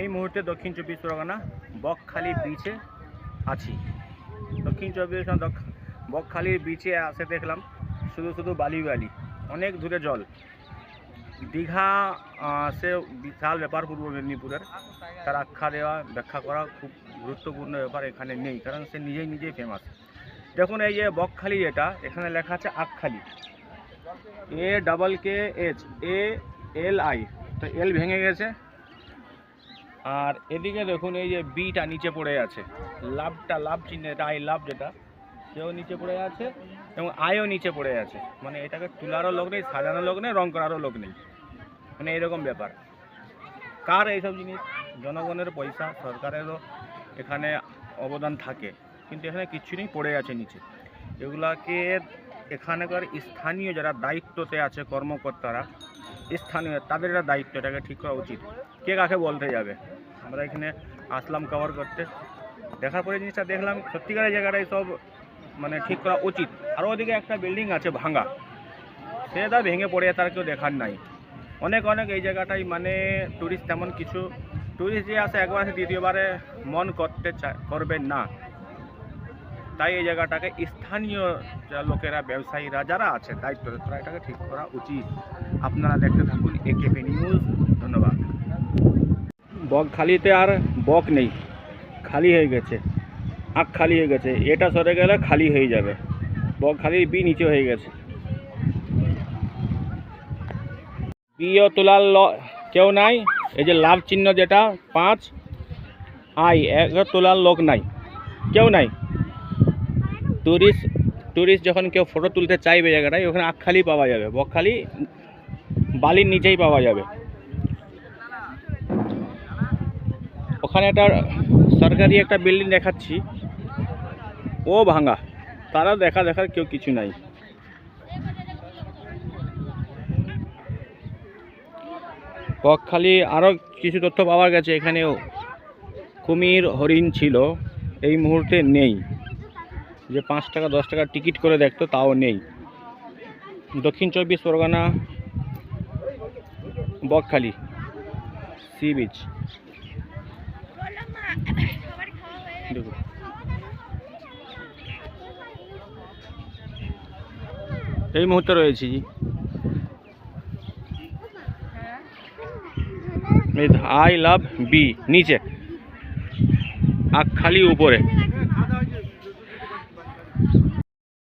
এই মুহূর্তে দক্ষিণ চব্বিশ পরগনা, বকখালি বিচে আছি। দক্ষিণ চব্বিশ বকখালির বিচে আসে দেখলাম, শুধু শুধু বালি বালি অনেক দূরে জল। দীঘা সে বিশাল ব্যাপার পূর্ব মেদিনীপুরের। তার আখ্যা দেওয়া, ব্যাখ্যা করা খুব গুরুত্বপূর্ণ ব্যাপার এখানে নেই, কারণ সে নিজেই নিজেই ফেমাস দেখুন এই যে বকখালি যেটা, এখানে লেখা আছে Akhkhali A double K H A L I তো এল ভেঙে গেছে। আর এদিকে দেখুন এই যে বিটা নিচে পড়ে আছে। লাভটা, লাভ চিহ্ন এটা আই লাভ যেটা, সেও নিচে পড়ে আছে এবং আয়ও নিচে পড়ে আছে। মানে এটাকে তোলারও লোক নেই, সাজানোর লোক নেই, রং করারও লোক নেই। মানে এরকম ব্যাপার। কার এইসব জিনিস? জনগণের পয়সা, সরকারেরও এখানে অবদান থাকে। কিন্তু এখানে কিছু নেই, পড়ে আছে নিচে। এগুলাকে এখানকার স্থানীয় যারা দায়িত্বতে আছে, কর্মকর্তারা, স্থানীয়, তাদের দায়িত্ব, এটাকে ঠিক করা উচিত। কে কাকে বলতে যাবে? আমরা এখানে আসলাম কভার করতে। দেখার পরে জিনিসটা দেখলাম, সত্যিকারের জায়গাটাই সব মানে ঠিক করা উচিত। আর ওদিকে একটা বিল্ডিং আছে ভাঙা সেটা ভেঙে পড়ে, তার কেউ দেখার নাই। অনেক অনেক এই জায়গাটাই মানে ট্যুরিস্ট তেমন কিছু। ট্যুরিস্ট যে আসে একবার দ্বিতীয়বারে মন করতে চায় করবেন না। তাই এই জায়গাটাকে স্থানীয় লোকেরা, ব্যবসায়ীরা যারা আছে, দায়িত্ব তারা এটাকে ঠিক করা উচিত। আপনারা দেখতে থাকুন একেপি নিউজ ধন্যবাদ। বকখালিতে আর বক নেই। খালি হয়ে গেছে। আখ খালি হয়ে গেছে। এটা সরে গেলে খালি হয়ে যাবে। বকখালির বি নিচে হয়ে গেছে। বিও তোলার ল- কেউ নাই। এই যে লাভ চিহ্ন যেটা, পাঁচ। আই, এক তোলার লোক নাই। কেউ নাই। টুরিস্ট টুরিস্ট যখন কেউ ফটো তুলতে চাইবে জায়গাটায়, ওখানে আখখালি পাওয়া যাবে। বকখালি বালির নিচেই পাওয়া যাবে। ওখানে একটা সরকারি একটা বিল্ডিং দেখাচ্ছি। ও ভাঙা। তারা দেখা দেখার কেউ কিছু নাই। বকখালি আরও কিছু তথ্য পাওয়া গেছে, এখানেও কুমির, হরিণ ছিল। এই মুহূর্তে নেই। যে পাঁচ টাকা, দশ টাকা টিকিট করে দেখতো, তাও নেই। দক্ষিণ চব্বিশ পরগনা, বকখালি, সি বিচ দেখুন এই মুহূর্তে রয়েছি আই লাভ বি নিচে। আখ খালি উপরে।